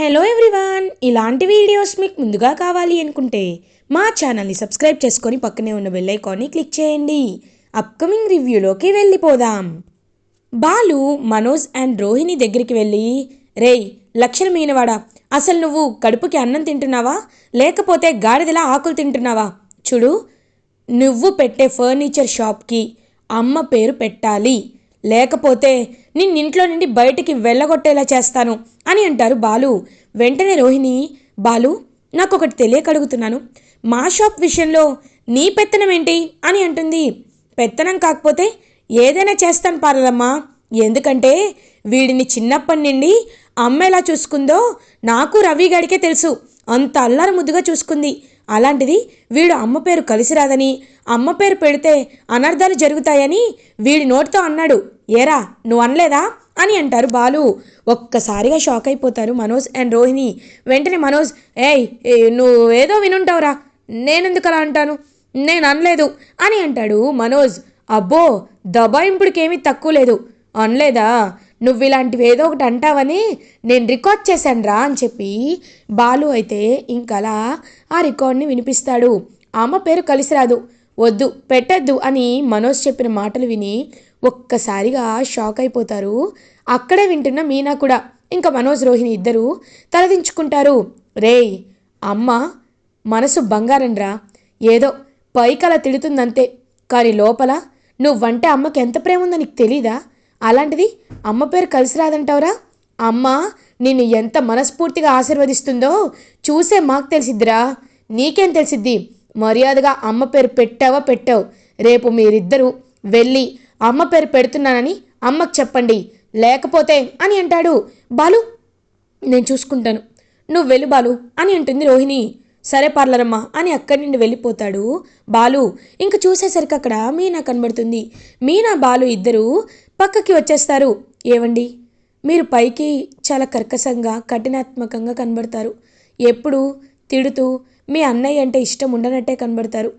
Hello everyone ఇలాంటి videos మీకు ముందుగా కావాలి అనుకుంటే మా ఛానల్ని సబ్స్క్రైబ్ చేసుకొని పక్కనే ఉన్న బెల్ ఐకాన్ని క్లిక్ చేయండి. అప్కమింగ్ రివ్యూలోకి వెళ్ళిపోదాం. బాలు మనోజ్ అండ్ రోహిణి దగ్గరికి వెళ్ళి రేయ్ లక్షణమైనవాడా అసలు నువ్వు కడుపుకి అన్నం తింటున్నావా? లేకపోతే గాడిదలా ఆకులు తింటున్నావా? చూడు నువ్వు పెట్టే ఫర్నిచర్ షాప్కి అమ్మ పేరు పెట్టాలి. లేకపోతే నిన్నింట్లో నుండి బయటికి వెళ్ళగొట్టేలా చేస్తాను అని అంటారు బాలు. వెంటనే రోహిణి బాలు నాకు ఒకటి తెలియక అడుగుతున్నాను మా షాప్ విషయంలో నీ పెత్తనం ఏంటి? అని అంటుంది. పెత్తనం కాకపోతే ఏదైనా చేస్తాను పార్లమ్మా ఎందుకంటే వీడిని చిన్నప్పటి నుండి అమ్మ ఎలా చూసుకుందో నాకు రవి గడికే తెలుసు. అంత అల్లరి ముద్దుగా చూసుకుంది. అలాంటిది వీడు అమ్మ పేరు కలిసిరాదని అమ్మ పేరు పెడితే అనర్థాలు జరుగుతాయని వీడి నోటితో అన్నాడు. ఏరా నువ్వు అనలేదా? అని అంటారు బాలు. ఒక్కసారిగా షాక్ అయిపోతారు మనోజ్ అండ్ రోహిణి. వెంటనే మనోజ్ ఏయ్ ఏ, నువ్వు ఏదో వినుంటావురా. నేనెందుకు అలా అంటాను? నేను అనలేదు అని అంటాడు మనోజ్. అబ్బో దబాయింపుడికేమీ తక్కువ లేదు. అనలేదా? నువ్వు ఇలాంటివి ఏదో ఒకటి అంటావని నేను రికార్డ్ చేశాను రా అని చెప్పి బాలు అయితే ఇంకలా ఆ రికార్డ్ని వినిపిస్తాడు. అమ్మ పేరు కలిసి రాదు. వద్దు పెట్టద్దు అని మనోజ్ చెప్పిన మాటలు విని ఒక్కసారిగా షాక్ అయిపోతారు. అక్కడే వింటున్న మీనా కూడా. ఇంకా మనోజ్ రోహిణి ఇద్దరు తలదించుకుంటారు. రేయ్ అమ్మ మనసు బంగారం రా. ఏదో పైకలా తిడుతుందంతే. కానీ లోపల నువ్వంటే అమ్మకి ఎంత ప్రేమ ఉందో నీకు తెలీదా? అలాంటిది అమ్మ పేరు కలిసి రాదంటావురా? అమ్మ నిన్ను ఎంత మనస్ఫూర్తిగా ఆశీర్వదిస్తుందో చూసే మాకు తెలిసిద్దిరా. నీకేం తెలిసిద్ది? మర్యాదగా అమ్మ పేరు పెట్టావా పెట్టావు. రేపు మీరిద్దరూ వెళ్ళి అమ్మ పేరు పెడుతున్నానని అమ్మకు చెప్పండి. లేకపోతే అని అంటాడు. బాలు నేను చూసుకుంటాను. నువ్వు వెళ్ళు బాలు అని అంటుంది రోహిణి. సరే పర్లరమ్మా అని అక్కడి నుండి వెళ్ళిపోతాడు బాలు. ఇంక చూసేసరికి అక్కడ మీనా కనబడుతుంది. మీనా బాలు ఇద్దరు పక్కకి వచ్చేస్తారు. ఏవండి? మీరు పైకి చాలా కర్కశంగా కఠినాత్మకంగా కనబడతారు. ఎప్పుడు తిడుతూ మీ అన్నయ్య అంటే ఇష్టం ఉండనట్టే కనబడతారు.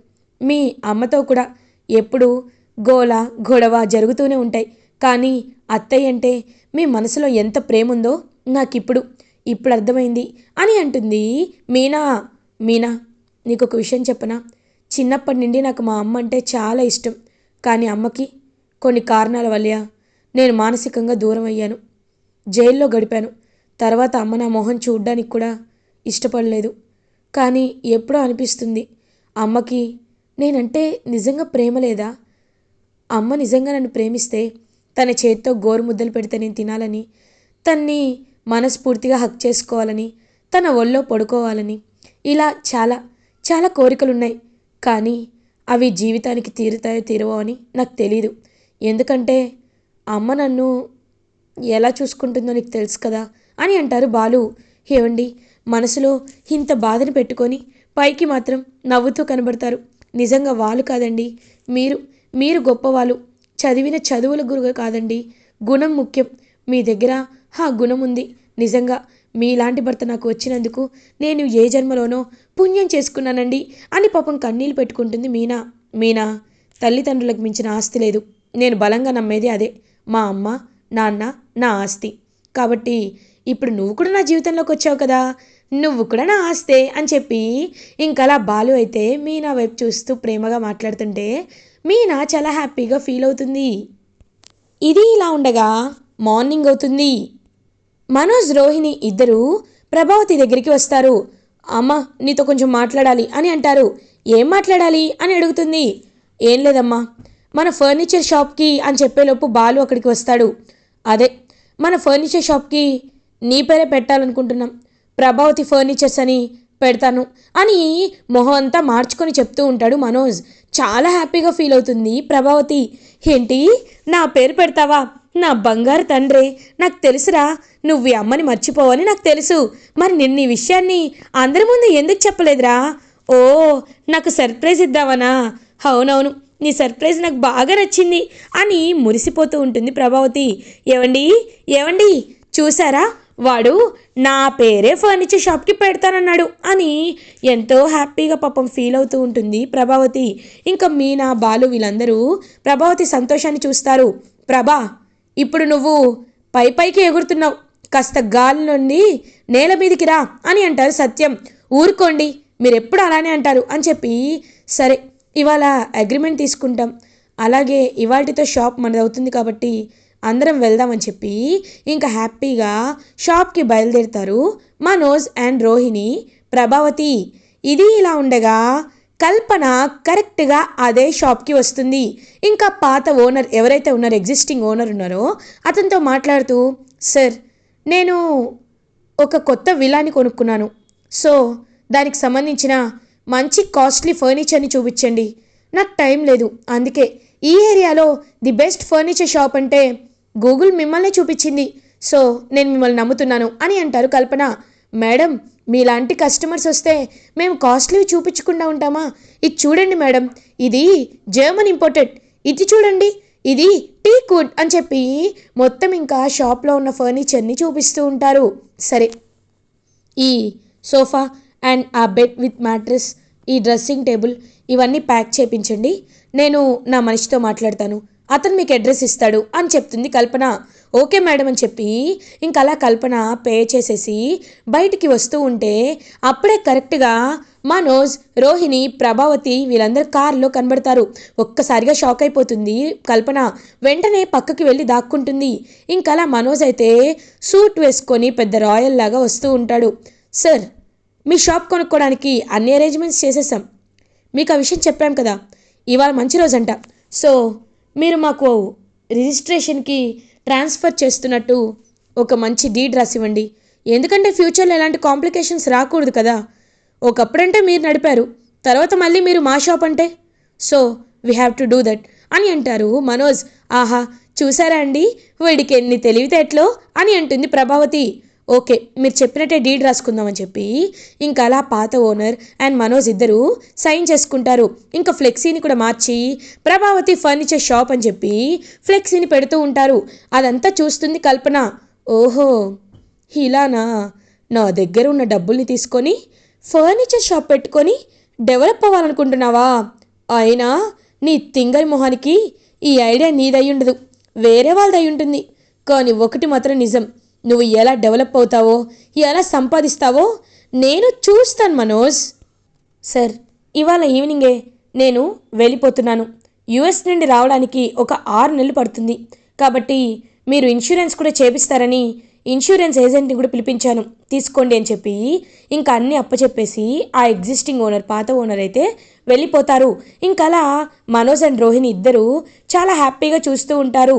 మీ అమ్మతో కూడా ఎప్పుడు గోల గొడవ జరుగుతూనే ఉంటాయి. కానీ అత్తయ్య అంటే మీ మనసులో ఎంత ప్రేమ ఉందో నాకిప్పుడు ఇప్పుడు అర్థమైంది అని అంటుంది. మీనా మీనా నీకు ఒక విషయం చెప్పనా? చిన్నప్పటి నుండి నాకు మా అమ్మ అంటే చాలా ఇష్టం. కానీ అమ్మకి కొన్ని కారణాల వల్ల నేను మానసికంగా దూరం అయ్యాను. జైల్లో గడిపాను. తర్వాత అమ్మ నా మొహం చూడ్డానికి కూడా ఇష్టపడలేదు. కానీ ఎప్పుడో అనిపిస్తుంది అమ్మకి నేనంటే నిజంగా ప్రేమ లేదా? అమ్మ నిజంగా నన్ను ప్రేమిస్తే తన చేత్తో గోరు ముద్దలు పెడితే నేను తినాలని తన్ని మనస్ఫూర్తిగా హక్ చేసుకోవాలని తన ఒళ్ళో పడుకోవాలని ఇలా చాలా చాలా కోరికలున్నాయి. కానీ అవి జీవితానికి తీరుతాయో తీరవో అని నాకు తెలీదు. ఎందుకంటే అమ్మ నన్ను ఎలా చూసుకుంటుందో నీకు తెలుసు కదా అని అంటారు బాలు. ఏవండి మనసులో ఇంత బాధను పెట్టుకొని పైకి మాత్రం నవ్వుతూ కనబడతారు. నిజంగా వాళ్ళు కాదండి మీరు మీరు గొప్పవాళ్ళు. చదివిన చదువుల గురుగా కాదండి గుణం ముఖ్యం. మీ దగ్గర ఆ గుణం ఉంది. నిజంగా మీలాంటి భర్త నాకు వచ్చినందుకు నేను ఏ జన్మలోనో పుణ్యం చేసుకున్నానండి అని పాపం కన్నీళ్ళు పెట్టుకుంటుంది మీనా. మీనా తల్లిదండ్రులకు మించిన ఆస్తి లేదు. నేను బలంగా నమ్మేది అదే. మా అమ్మ నాన్న నా ఆస్తి. కాబట్టి ఇప్పుడు నువ్వు కూడా నా జీవితంలోకి వచ్చావు కదా. నువ్వు కూడా నా ఆస్తే అని చెప్పి ఇంకలా బాలు అయితే మీనా వైపు చూస్తూ ప్రేమగా మాట్లాడుతుంటే మీనా చాలా హ్యాపీగా ఫీల్ అవుతుంది. ఇది ఇలా ఉండగా మార్నింగ్ అవుతుంది. మనోజ్ రోహిణి ఇద్దరు ప్రభావతి దగ్గరికి వస్తారు. అమ్మ నీతో కొంచెం మాట్లాడాలి అని అంటారు. ఏం మాట్లాడాలి అని అడుగుతుంది. ఏం లేదమ్మా. మన ఫర్నిచర్ షాప్కి అని చెప్పేలోపు బాలు అక్కడికి వస్తాడు. అదే మన ఫర్నిచర్ షాప్కి నీ పేరే పెట్టాలనుకుంటున్నాం. ప్రభావతి ఫర్నిచర్స్ అని పెడతాను అని మొహం అంతా మార్చుకొని చెప్తూ ఉంటాడు మనోజ్. చాలా హ్యాపీగా ఫీల్ అవుతుంది ప్రభావతి. ఏంటి నా పేరు పెడతావా? నా బంగారు తండ్రి నాకు తెలుసురా నువ్వు ఈ అమ్మని మర్చిపోవని నాకు తెలుసు. మరి నిన్న ఈ విషయాన్ని అందరి ముందు ఎందుకు చెప్పలేదురా? ఓ నాకు సర్ప్రైజ్ ఇద్దావనా? అవునవును. నీ సర్ప్రైజ్ నాకు బాగా నచ్చింది అని మురిసిపోతూ ఉంటుంది ప్రభావతి. ఏవండి? ఏవండి? చూసారా వాడు నా పేరే ఫర్నిచర్ షాప్కి పెడతానన్నాడు అని ఎంతో హ్యాపీగా పాపం ఫీల్ అవుతూ ఉంటుంది ప్రభావతి. ఇంకా మీనా బాలు వీళ్ళందరూ ప్రభావతి సంతోషాన్ని చూస్తారు. ప్రభా ఇప్పుడు నువ్వు పై పైకి ఎగురుతున్నావు. కాస్త గాలి నుండి నేల మీదికి రా అని అంటారు సత్యం. ఊరుకోండి మీరు ఎప్పుడు అలానే అంటారు అని చెప్పి సరే ఇవాళ అగ్రిమెంట్ తీసుకుంటాం. అలాగే ఇవాటితో షాప్ మనది అవుతుంది కాబట్టి అందరం వెళ్దామని చెప్పి ఇంకా హ్యాపీగా షాప్కి బయలుదేరుతారు మనోజ్ అండ్ రోహిణి ప్రభావతి. ఇది ఇలా ఉండగా కల్పన కరెక్ట్గా అదే షాప్కి వస్తుంది. ఇంకా పాత ఓనర్ ఎవరైతే ఉన్నారో ఎగ్జిస్టింగ్ ఓనర్ ఉన్నారో అతనితో మాట్లాడుతూ సార్ నేను ఒక కొత్త విలాని కొనుక్కున్నాను. సో దానికి సంబంధించిన మంచి కాస్ట్లీ ఫర్నిచర్ని చూపించండి. నాకు టైం లేదు. అందుకే ఈ ఏరియాలో ది బెస్ట్ ఫర్నిచర్ షాప్ అంటే గూగుల్ మిమ్మల్ని చూపించింది. సో నేను మిమ్మల్ని నమ్ముతున్నాను అని అంటారు కల్పన. మేడం మీలాంటి కస్టమర్స్ వస్తే మేము కాస్ట్లీవి చూపించకుండా ఉంటామా? ఇది చూడండి మేడం. ఇది జర్మన్ ఇంపోర్టెడ్. ఇది చూడండి. ఇది టీ కుడ్ అని చెప్పి మొత్తం ఇంకా షాప్లో ఉన్న ఫర్నిచర్ని చూపిస్తూ ఉంటారు. సరే. ఈ సోఫా అండ్ ఆ బెడ్ విత్ మ్యాట్రెస్ ఈ డ్రెస్సింగ్ టేబుల్ ఇవన్నీ ప్యాక్ చేయించండి నేను నా మనిషితో మాట్లాడతాను. అతను మీకు అడ్రస్ ఇస్తాడు అని చెప్తుంది కల్పన. ఓకే మేడం అని చెప్పి ఇంకలా కల్పన పే చేసేసి బయటికి వస్తూ ఉంటే అప్పుడే కరెక్ట్గా మనోజ్ రోహిణి ప్రభావతి వీళ్ళందరూ కారులో కనబడతారు. ఒక్కసారిగా షాక్ అయిపోతుంది కల్పన. వెంటనే పక్కకి వెళ్ళి దాక్కుంటుంది. ఇంకలా మనోజ్ అయితే సూట్ వేసుకొని పెద్ద రాయల్ లాగా వస్తూ ఉంటాడు. సార్ మీ షాప్ కొనుక్కోవడానికి అన్ని అరేంజ్మెంట్స్ చేసేసాం. మీకు ఆ విషయం చెప్పాం కదా ఇవాళ మంచి రోజంట. సో మీరు మాకు రిజిస్ట్రేషన్కి ట్రాన్స్ఫర్ చేస్తున్నట్టు ఒక మంచి డీడ్ రాసివ్వండి. ఎందుకంటే ఫ్యూచర్లో ఎలాంటి కాంప్లికేషన్స్ రాకూడదు కదా. ఒకప్పుడంటే మీరు నడిపారు తర్వాత మళ్ళీ మీరు మా షాప్ అంటే? So we have to do that అని అంటారు మనోజ్. ఆహా చూసారా అండి? వీడికి ఎన్ని తెలివితేటలో అని అంటుంది ప్రభావతి. ఓకే మీరు చెప్పినట్టే డీడ్ రాసుకుందామని చెప్పి ఇంకా అలా పాత ఓనర్ అండ్ మనోజ్ ఇద్దరు సైన్ చేసుకుంటారు. ఇంకా ఫ్లెక్సీని కూడా మార్చి ప్రభావతి ఫర్నిచర్ షాప్ అని చెప్పి ఫ్లెక్సీని పెడుతూ ఉంటారు. అదంతా చూస్తుంది కల్పన. ఓహో ఇలానా? నా దగ్గర ఉన్న డబ్బుల్ని తీసుకొని ఫర్నిచర్ షాప్ పెట్టుకొని డెవలప్ అవ్వాలనుకుంటున్నావా? అయినా నీ తింగరి మొహానికి ఈ ఐడియా నీదై ఉండదు. వేరే వాళ్ళదై ఉంటుంది. కానీ ఒకటి మాత్రం నిజం. నువ్వు ఎలా డెవలప్ అవుతావో ఎలా సంపాదిస్తావో నేను చూస్తాను మనోజ్. సార్ ఇవాళ ఈవినింగే నేను వెళ్ళిపోతున్నాను. యుఎస్ నుండి రావడానికి ఒక ఆరు నెలలు పడుతుంది. కాబట్టి మీరు ఇన్సూరెన్స్ కూడా చేపిస్తారని ఇన్సూరెన్స్ ఏజెంట్ని కూడా పిలిపించాను. తీసుకోండి అని చెప్పి ఇంకా అన్నీ అప్పచెప్పేసి ఆ ఎగ్జిస్టింగ్ ఓనర్ పాత ఓనర్ అయితే వెళ్ళిపోతారు. ఇంకా అలా మనోజ్ అండ్ రోహిణి ఇద్దరు చాలా హ్యాపీగా చూస్తూ ఉంటారు.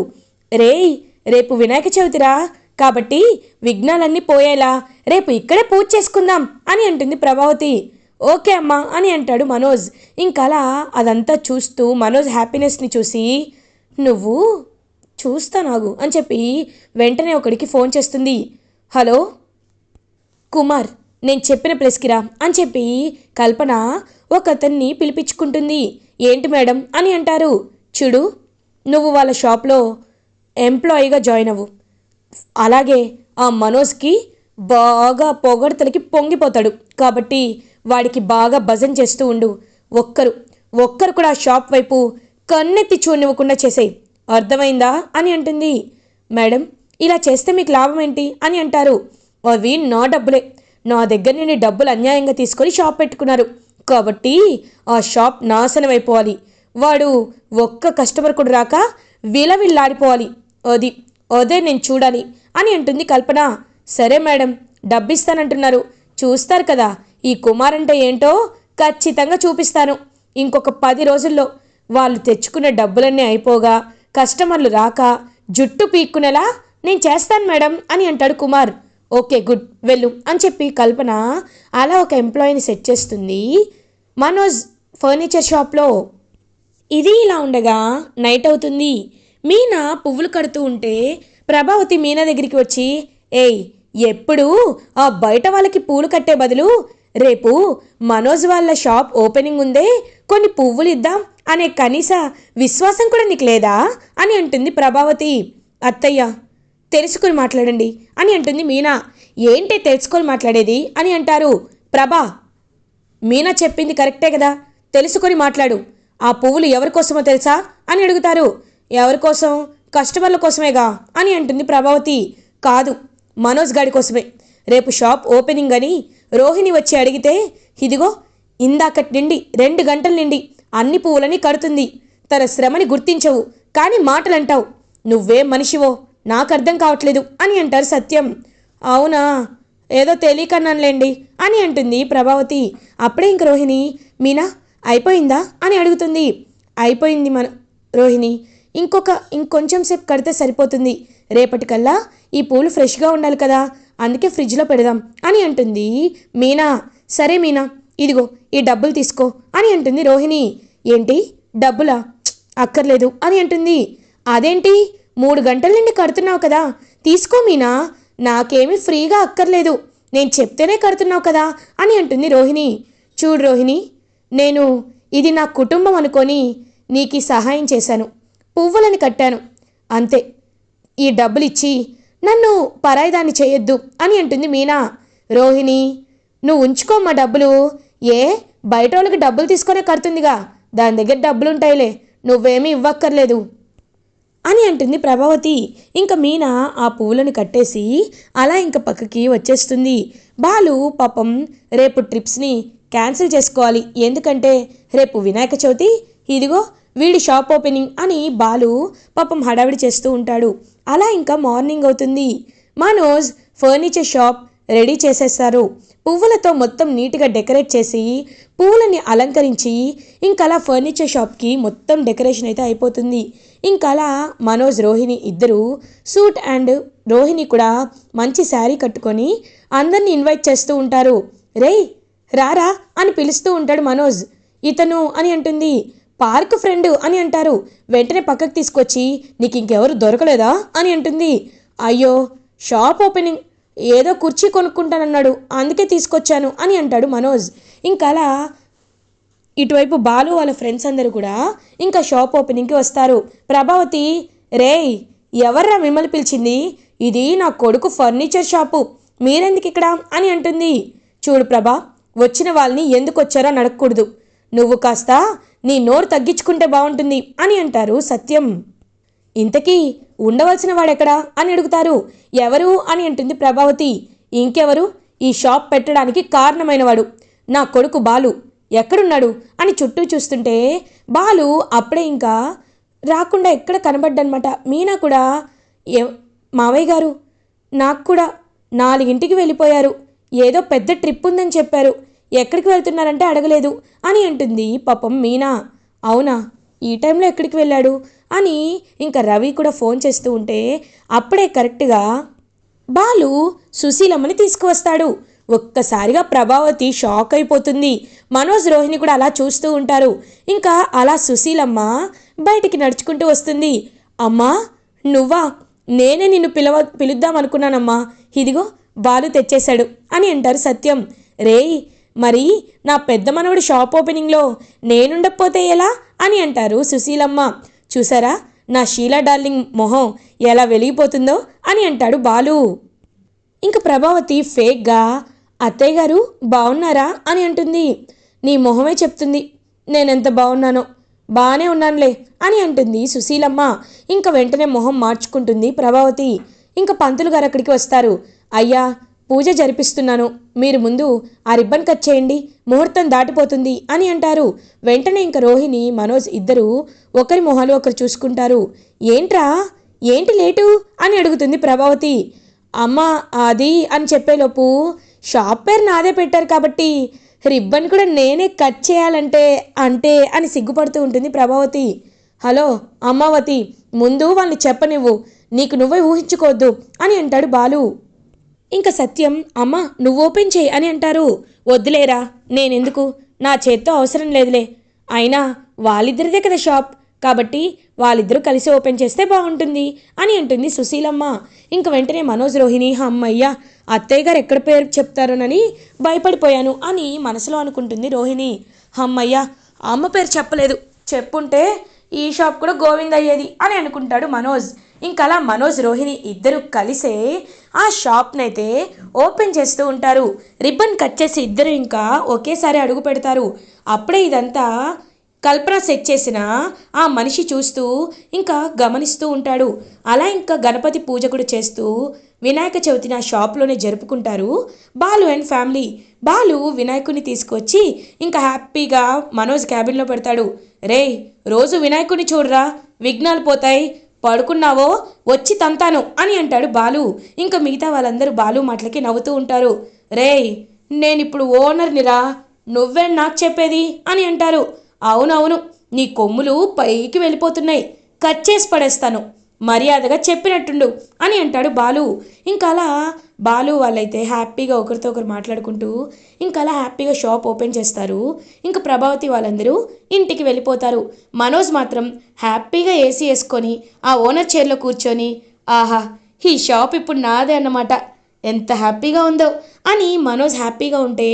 రేయ్ రేపు వినాయక చవితిరా? కాబట్టి విఘ్నాలన్నీ పోయేలా? రేపు ఇక్కడే పూజ చేసుకుందాం అని అంటుంది ప్రభావతి. ఓకే అమ్మా అని అంటాడు మనోజ్. ఇంకలా అదంతా చూస్తూ మనోజ్ హ్యాపీనెస్ని చూసి నువ్వు చూస్తా నాగు అని చెప్పి వెంటనే ఒకడికి ఫోన్ చేస్తుంది. హలో కుమార్ నేను చెప్పిన ప్లేస్కి రా అని చెప్పి కల్పన ఒక అతన్ని పిలిపించుకుంటుంది. ఏంటి మేడం? అని అంటారు. చూడు నువ్వు వాళ్ళ షాప్లో ఎంప్లాయీగా జాయిన్ అవ్వు. అలాగే ఆ మనోజ్కి బాగా పొగడతలకి పొంగిపోతాడు. కాబట్టి వాడికి బాగా భజన చేస్తూ ఉండు. ఒక్కరు ఒక్కరు కూడా ఆ షాప్ వైపు కన్నెత్తి చూడనివ్వకుండా చేసేయి. అర్థమైందా? అని అంటుంది. మేడం ఇలా చేస్తే మీకు లాభం ఏంటి? అని అంటారు. అవి నా డబ్బులే. నా దగ్గర నుండి డబ్బులు అన్యాయంగా తీసుకొని షాప్ పెట్టుకున్నారు. కాబట్టి ఆ షాప్ నాశనం అయిపోవాలి. వాడు ఒక్క కస్టమర్ కూడా రాక విలవిల్లాడిపోవాలి. అది అదే నేను చూడాలి అని అంటుంది కల్పన. సరే మేడం డబ్బిస్తానంటున్నారు. చూస్తారు కదా ఈ కుమార్ అంటే ఏంటో ఖచ్చితంగా చూపిస్తాను. ఇంకొక పది రోజుల్లో వాళ్ళు తెచ్చుకున్న డబ్బులన్నీ అయిపోగా కస్టమర్లు రాక జుట్టు పీక్కునేలా నేను చేస్తాను మేడం అని అంటాడు కుమార్. ఓకే గుడ్ వెళ్ళు అని చెప్పి కల్పన అలా ఒక ఎంప్లాయీని సెట్ చేస్తుంది. మనోజ్ ఫర్నిచర్ షాప్లో. ఇది ఇలా ఉండగా నైట్ అవుతుంది. మీనా పువ్వులు కడుతూ ఉంటే ప్రభావతి మీనా దగ్గరికి వచ్చి ఏయ్ ఎప్పుడు ఆ బయట వాళ్ళకి పూలు కట్టే బదులు రేపు మనోజ్ వాళ్ళ షాప్ ఓపెనింగ్ ఉందే కొన్ని పువ్వులు ఇద్దాం అనే కనీస విశ్వాసం కూడా నీకు లేదా? అని అంటుంది ప్రభావతి. అత్తయ్య తెలుసుకుని మాట్లాడండి అని అంటుంది మీనా. ఏంటి తెలుసుకొని మాట్లాడేది? అని అంటారు. ప్రభా మీనా చెప్పింది కరెక్టే కదా తెలుసుకొని మాట్లాడు. ఆ పువ్వులు ఎవరి కోసమో తెలుసా? అని అడుగుతారు. ఎవరి కోసం? కస్టమర్ల కోసమేగా? అని అంటుంది ప్రభావతి. కాదు మనోజ్ గాడి కోసమే. రేపు షాప్ ఓపెనింగ్ అని రోహిణి వచ్చి అడిగితే ఇదిగో ఇందాకటి నిండి రెండు గంటల నిండి అన్ని పువ్వులని కడుతుంది. తన శ్రమని గుర్తించవు కానీ మాటలంటావు. నువ్వే మనిషివో నాకు అర్థం కావట్లేదు అని అంటారు సత్యం. అవునా? ఏదో తెలియకన్నానులేండి అని అంటుంది ప్రభావతి. అప్పుడే ఇంక రోహిణి మీనా అయిపోయిందా? అని అడుగుతుంది. అయిపోయింది మన రోహిణి ఇంకొక ఇంకొంచెం సేపు కడితే సరిపోతుంది. రేపటికల్లా ఈ పూలు ఫ్రెష్గా ఉండాలి కదా అందుకే ఫ్రిడ్జ్లో పెడదాం అని అంటుంది మీనా. సరే మీనా ఇదిగో ఈ డబ్బులు తీసుకో అని అంటుంది రోహిణి. ఏంటి? డబ్బులా? అక్కర్లేదు అని అంటుంది. అదేంటి? మూడు గంటల నుండి కడుతున్నావు కదా. తీసుకో మీనా నాకేమీ ఫ్రీగా అక్కర్లేదు. నేను చెప్తేనే కడుతున్నావు కదా అని అంటుంది రోహిణి. చూడు రోహిణి నేను ఇది నా కుటుంబం అనుకొని నీకు సహాయం చేశాను. పువ్వులని కట్టాను. అంతే. ఈ డబ్బులు ఇచ్చి నన్ను పరాయిదాన్ని చేయొద్దు అని అంటుంది మీనా. రోహిణి నువ్వు ఉంచుకోమ్మా డబ్బులు. ఏ? బయట వాళ్ళకి డబ్బులు తీసుకొనే కడుతుందిగా దాని దగ్గర డబ్బులు ఉంటాయిలే నువ్వేమీ ఇవ్వక్కర్లేదు. అని అంటుంది ప్రభావతి. ఇంకా మీనా ఆ పువ్వులను కట్టేసి అలా ఇంక పక్కకి వచ్చేస్తుంది. బాలు పాపం రేపు ట్రిప్స్ని క్యాన్సిల్ చేసుకోవాలి. ఎందుకంటే రేపు వినాయక చవితి. ఇదిగో వీడి షాప్ ఓపెనింగ్ అని బాలు పాపం హడావిడి చేస్తూ ఉంటాడు. అలా ఇంకా మార్నింగ్ అవుతుంది. మనోజ్ ఫర్నిచర్ షాప్ రెడీ చేసేస్తారు. పువ్వులతో మొత్తం నీట్గా డెకరేట్ చేసి పువ్వులని అలంకరించి ఇంకా అలా ఫర్నిచర్ షాప్కి మొత్తం డెకరేషన్ అయితే అయిపోతుంది. ఇంకా అలా మనోజ్ రోహిణి ఇద్దరు సూట్ అండ్ రోహిణి కూడా మంచి శారీ కట్టుకొని అందరిని ఇన్వైట్ చేస్తూ ఉంటారు. రేయ్ రారా అని పిలుస్తూ ఉంటాడు మనోజ్. ఇతను అని అంటుంది. పార్క్ ఫ్రెండ్ అని అంటారు. వెంటనే పక్కకు తీసుకొచ్చి నీకు ఇంకెవరు దొరకలేదా? అని అంటుంది. అయ్యో షాప్ ఓపెనింగ్ ఏదో కుర్చీ కొనుక్కుంటానన్నాడు. అందుకే తీసుకొచ్చాను అని అంటాడు మనోజ్. ఇంకా అలా ఇటువైపు బాలు వాళ్ళ ఫ్రెండ్స్ అందరూ కూడా ఇంకా షాప్ ఓపెనింగ్కి వస్తారు. ప్రభావతి రేయ్ ఎవర్రా మిమ్మల్ని పిలిచింది? ఇది నా కొడుకు ఫర్నిచర్ షాపు. మీరెందుకు ఇక్కడ అని అంటుంది. చూడు ప్రభా వచ్చిన వాళ్ళని ఎందుకు వచ్చారో నడకూడదు నువ్వు కాస్త నీ నోరు తగ్గించుకుంటే బాగుంటుంది అని అంటారు సత్యం. ఇంతకీ ఉండవలసిన వాడెక్కడా అని అడుగుతారు. ఎవరు అని అంటుంది ప్రభావతి. ఇంకెవరు? ఈ షాప్ పెట్టడానికి కారణమైనవాడు. నా కొడుకు బాలు. ఎక్కడున్నాడు? అని చుట్టూ చూస్తుంటే బాలు అప్పుడే ఇంకా రాకుండా ఎక్కడ కనబడ్డనమాట. మీనా కూడా ఏ మావయ్య గారు? నాకు కూడా నాలుగింటికి వెళ్ళిపోయారు. ఏదో పెద్ద ట్రిప్ ఉందని చెప్పారు. ఎక్కడికి వెళ్తున్నారంటే అడగలేదు అని అంటుంది పాపం మీనా. అవునా? ఈ టైంలో ఎక్కడికి వెళ్ళాడు? అని ఇంకా రవి కూడా ఫోన్ చేస్తూ ఉంటే అప్పుడే కరెక్ట్గా బాలు సుశీలమ్మని తీసుకువస్తాడు. ఒక్కసారిగా ప్రభావతి షాక్ అయిపోతుంది. మనోజ్ రోహిణి కూడా అలా చూస్తూ ఉంటారు. ఇంకా అలా సుశీలమ్మ బయటికి నడుచుకుంటూ వస్తుంది. అమ్మా నువ్వా? నేనే నిన్ను పిలవ పిలుద్దాం అనుకున్నానమ్మా ఇదిగో బాలు తెచ్చేశాడు అని అంటారు సత్యం. రేయ్ మరి నా పెద్ద మనవడి షాప్ ఓపెనింగ్లో నేనుండకపోతే ఎలా? అని అంటారు సుశీలమ్మ. చూసారా? నా షీలా డార్లింగ్ మొహం ఎలా వెలిగిపోతుందో అని అంటాడు బాలు. ఇంక ప్రభావతి ఫేక్గా అత్తయ్య గారు బాగున్నారా అని అంటుంది. నీ మొహమే చెప్తుంది. నేనెంత బాగున్నానో బాగానే ఉన్నానులే అని అంటుంది సుశీలమ్మ. ఇంక వెంటనే మొహం మార్చుకుంటుంది ప్రభావతి. ఇంక పంతులు గారు అక్కడికి వస్తారు. అయ్యా పూజ జరిపిస్తున్నాను. మీరు ముందు ఆ రిబ్బన్ కట్ చేయండి. ముహూర్తం దాటిపోతుంది అని అంటారు. వెంటనే ఇంక రోహిణి మనోజ్ ఇద్దరు ఒకరి మొహాలు ఒకరు చూసుకుంటారు. ఏంట్రా? ఏంటి లేటు? అని అడుగుతుంది ప్రభావతి. అమ్మ అది అని చెప్పేలోపు షాప్ పేరు నాదే పెట్టారు కాబట్టి రిబ్బన్ కూడా నేనే కట్ చేయాలంటే అంటే అని సిగ్గుపడుతూ ఉంటుంది ప్రభావతి. హలో అమ్మావతి ముందు వాళ్ళని చెప్పనివ్వు. నీకు నువ్వే ఊహించుకోవద్దు అని అంటాడు బాలు. ఇంకా సత్యం అమ్మ నువ్వు ఓపెన్ చేయి అని అంటారు. వద్దులేరా నేనెందుకు? నా చేత్తో అవసరం లేదులే. అయినా వాళ్ళిద్దరిదే కదా షాప్. కాబట్టి వాళ్ళిద్దరూ కలిసి ఓపెన్ చేస్తే బాగుంటుంది అని అంటుంది సుశీలమ్మ. ఇంక వెంటనే మనోజ్ రోహిణి అమ్మయ్య అత్తయ్య గారు ఎక్కడ పేరు చెప్తారోనని భయపడిపోయాను అని మనసులో అనుకుంటుంది రోహిణి. అమ్మయ్య అమ్మ పేరు చెప్పలేదు. చెప్పుంటే ఈ షాప్ కూడా గోవింద్ అయ్యేది అని అనుకుంటాడు మనోజ్. అలా మనోజ్ రోహిణి ఇద్దరు కలిసే ఆ షాప్నైతే ఓపెన్ చేస్తూ ఉంటారు. రిబ్బన్ కట్ చేసి ఇద్దరు ఇంకా ఒకేసారి అడుగు పెడతారు. అప్పుడే ఇదంతా కల్పన సెట్ చేసిన ఆ మనిషి చూస్తూ ఇంకా గమనిస్తూ ఉంటాడు. అలా ఇంకా గణపతి పూజ కూడా చేస్తూ వినాయక చవితిని ఆ షాప్లోనే జరుపుకుంటారు. Balu and family. బాలు వినాయకుడిని తీసుకొచ్చి ఇంకా హ్యాపీగా మనోజ్ క్యాబిన్లో పెడతాడు. రే రోజు వినాయకుడిని చూడరా. విఘ్నాలు పోతాయి. పడుకున్నావో? వచ్చి తంతాను అని అంటాడు బాలు. ఇంకా మిగతా వాళ్ళందరూ బాలు మాటలకి నవ్వుతూ ఉంటారు. రేయ్ నేనిప్పుడు ఓనర్నిరా నువ్వే నాకు చెప్పేది అని అంటారు. అవునవును నీ కొమ్ములు పైకి వెళ్ళిపోతున్నాయి. కట్ చేసి పడేస్తాను. మర్యాదగా చెప్పినట్టుండు అని అంటాడు బాలు. ఇంకా అలా బాలు వాళ్ళైతే హ్యాపీగా ఒకరితో ఒకరు మాట్లాడుకుంటూ ఇంకా అలా హ్యాపీగా షాప్ ఓపెన్ చేస్తారు. ఇంకా ప్రభావతి వాళ్ళందరూ ఇంటికి వెళ్ళిపోతారు. మనోజ్ మాత్రం హ్యాపీగా ఏసీ వేసుకొని ఆ ఓనర్ చైర్లో కూర్చొని ఆహా ఈ షాప్ ఇప్పుడు నాదే అన్నమాట. ఎంత హ్యాపీగా ఉందో అని మనోజ్ హ్యాపీగా ఉంటే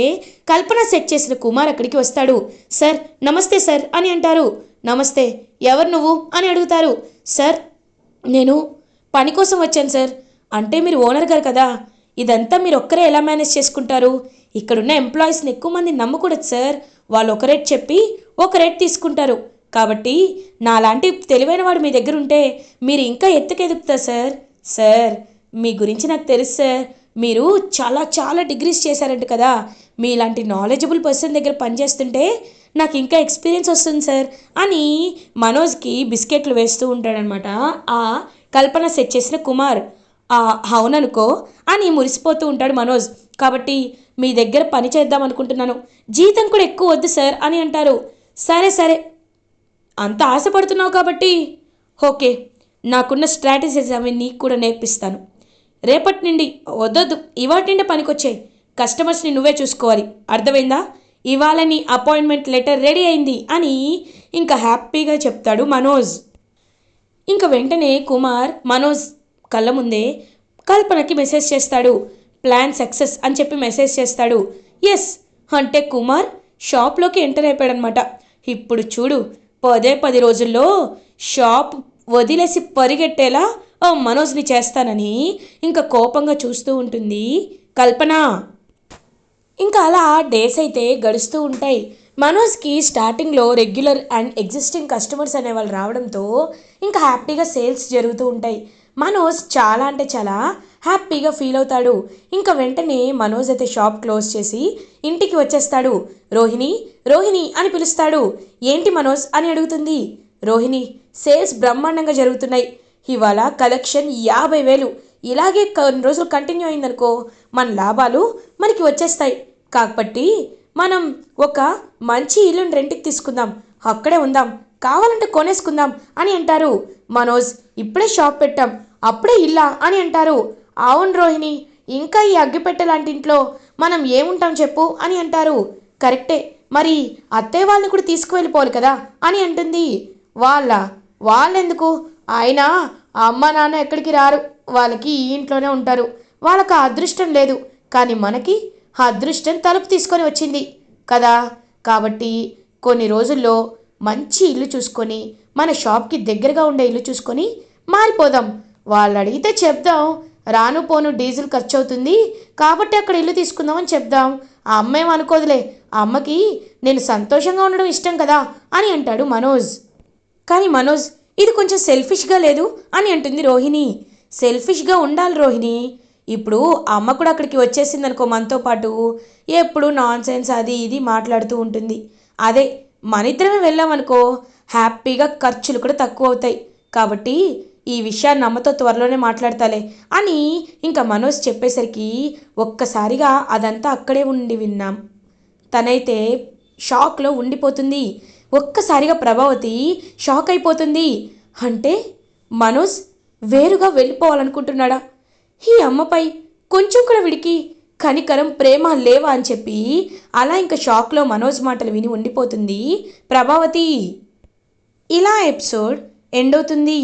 కల్పన సెట్ చేసిన కుమార్ అక్కడికి వస్తాడు. సార్ నమస్తే సార్ అని అంటారు. నమస్తే ఎవరు నువ్వు? అని అడుగుతారు. సార్ నేను పని కోసం వచ్చాను సార్. అంటే మీరు ఓనర్ గారు కదా. ఇదంతా మీరు ఒక్కరే ఎలా మేనేజ్ చేసుకుంటారు? ఇక్కడున్న ఎంప్లాయీస్ని ఎక్కువ మంది నమ్మకూడదు సార్. వాళ్ళు ఒక రేట్ చెప్పి ఒక రేట్ తీసుకుంటారు. కాబట్టి నాలాంటి తెలివైన వాడు మీ దగ్గర ఉంటే మీరు ఇంకా ఎత్తుకెదుగుతారు సార్. సార్ మీ గురించి నాకు తెలుసు సార్. మీరు చాలా చాలా డిగ్రీస్ చేశారంట కదా. మీలాంటి నాలెడ్జబుల్ పర్సన్ దగ్గర పనిచేస్తుంటే నాకు ఇంకా ఎక్స్పీరియన్స్ వస్తుంది సార్. అని మనోజ్కి బిస్కెట్లు వేస్తూ ఉంటాడనమాట. ఆ కల్పన సెట్ చేసిన కుమార్ అవుననుకో అని మురిసిపోతూ ఉంటాడు మనోజ్. కాబట్టి మీ దగ్గర పని చేద్దాం అనుకుంటున్నాను. జీతం కూడా ఎక్కువ వద్దు సార్ అని అంటారు. సరే సరే. అంత ఆశపడుతున్నావు కాబట్టి. ఓకే. నాకున్న స్ట్రాటజీస్ అవి నీకు కూడా నేర్పిస్తాను. రేపటి నుండి వద్దొద్దు. ఇవాటి నుండి పనికొచ్చాయి. కస్టమర్స్ని నువ్వే చూసుకోవాలి. అర్థమైందా? ఇవాళ నీ అపాయింట్మెంట్ లెటర్ రెడీ అయింది అని ఇంకా హ్యాపీగా చెప్తాడు మనోజ్. ఇంకా వెంటనే కుమార్ మనోజ్ కళ్ళ ముందే కల్పనకి మెసేజ్ చేస్తాడు. ప్లాన్ సక్సెస్ అని చెప్పి మెసేజ్ చేస్తాడు. ఎస్ అంటే కుమార్ షాప్లోకి ఎంటర్ అయిపోయాడనమాట ఇప్పుడు చూడు పదే పది రోజుల్లో షాప్ వదిలేసి పరిగెట్టేలా ఓ మనోజ్ని చేస్తానని ఇంకా కోపంగా చూస్తూ ఉంటుంది కల్పన. ఇంకా అలా డేస్ అయితే గడుస్తూ ఉంటాయి. మనోజ్కి స్టార్టింగ్లో రెగ్యులర్ అండ్ ఎగ్జిస్టింగ్ కస్టమర్స్ అనేవాళ్ళు రావడంతో ఇంకా హ్యాపీగా సేల్స్ జరుగుతూ ఉంటాయి. మనోజ్ చాలా అంటే చాలా హ్యాపీగా ఫీల్ అవుతాడు. ఇంకా వెంటనే మనోజ్ అయితే షాప్ క్లోజ్ చేసి ఇంటికి వచ్చేస్తాడు. రోహిణి రోహిణి అని పిలుస్తాడు. ఏంటి మనోజ్? అని అడుగుతుంది. రోహిణి సేల్స్ బ్రహ్మాండంగా జరుగుతున్నాయి. ఇవాళ కలెక్షన్ యాభై వేలు. ఇలాగే కొన్ని రోజులు కంటిన్యూ అయిందనుకో మన లాభాలు మనకి వచ్చేస్తాయి. కాబట్టి మనం ఒక మంచి ఇల్లుని రెంట్కి తీసుకుందాం. అక్కడే ఉందాం. కావాలంటే కొనేసుకుందాం అని అంటారు. మనోజ్ ఇప్పుడే షాప్ పెట్టాం. అప్పుడే ఇల్లా అని అంటారు. అవును రోహిణి ఇంకా ఈ అగ్గిపెట్టె లాంటి ఇంట్లో మనం ఏముంటాం చెప్పు అని అంటారు. కరెక్టే. మరి అత్తయ్య వాళ్ళని కూడా తీసుకువెళ్ళిపోవాలి కదా అని అంటుంది. వాళ్ళ వాళ్ళెందుకు? ఆయన అమ్మ నాన్న ఎక్కడికి రారు. వాళ్ళకి ఈ ఇంట్లోనే ఉంటారు. వాళ్ళకి అదృష్టం లేదు. కానీ మనకి అదృష్టం తలుపు తీసుకొని వచ్చింది. కదా? కాబట్టి కొన్ని రోజుల్లో మంచి ఇల్లు చూసుకొని మన షాప్కి దగ్గరగా ఉండే ఇల్లు చూసుకొని మారిపోదాం. వాళ్ళు అడిగితే చెప్దాం రాను పోను డీజిల్ ఖర్చు అవుతుంది కాబట్టి అక్కడ ఇల్లు తీసుకుందామని చెప్దాం. ఆ అమ్మేం అనుకోదులే. ఆ అమ్మకి నేను సంతోషంగా ఉండడం ఇష్టం కదా? అని అంటాడు మనోజ్. కానీ మనోజ్ ఇది కొంచెం సెల్ఫిష్గా లేదు అని అంటుంది రోహిణి. సెల్ఫిష్గా ఉండాలి రోహిణి. ఇప్పుడు ఆ అమ్మ కూడా అక్కడికి వచ్చేసింది అనుకో మనతో పాటు. ఎప్పుడు నాన్ సెన్స్ అది ఇది మాట్లాడుతూ ఉంటుంది. అదే మన ఇద్దరమే వెళ్ళామనుకో హ్యాపీగా ఖర్చులు కూడా తక్కువ అవుతాయి. కాబట్టి ఈ విషయాన్ని అమ్మతో త్వరలోనే మాట్లాడతాలే అని ఇంకా మనోజ్ చెప్పేసరికి ఒక్కసారిగా అదంతా అక్కడే ఉండి విన్నాం. తనైతే షాక్లో ఉండిపోతుంది. ఒక్కసారిగా ప్రభావతి షాక్ అయిపోతుంది. అంటే మనోజ్ వేరుగా వెళ్ళిపోవాలనుకుంటున్నాడా? ఈ అమ్మపై కొంచెం కూడా విడికి కనికరం ప్రేమ లేవా అని చెప్పి అలా ఇంకా షాక్లో మనోజ్ మాటలు విని ఉండిపోతుంది. ప్రభావతి ఇలా ఎపిసోడ్ ఎండ్ అవుతుంది.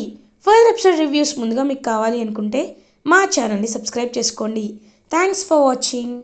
ఫర్దర్ ఎపిసోడ్ రివ్యూస్ ముందుగా మీకు కావాలి అనుకుంటే మా ఛానల్ని సబ్స్క్రైబ్ చేసుకోండి. Thanks for watching.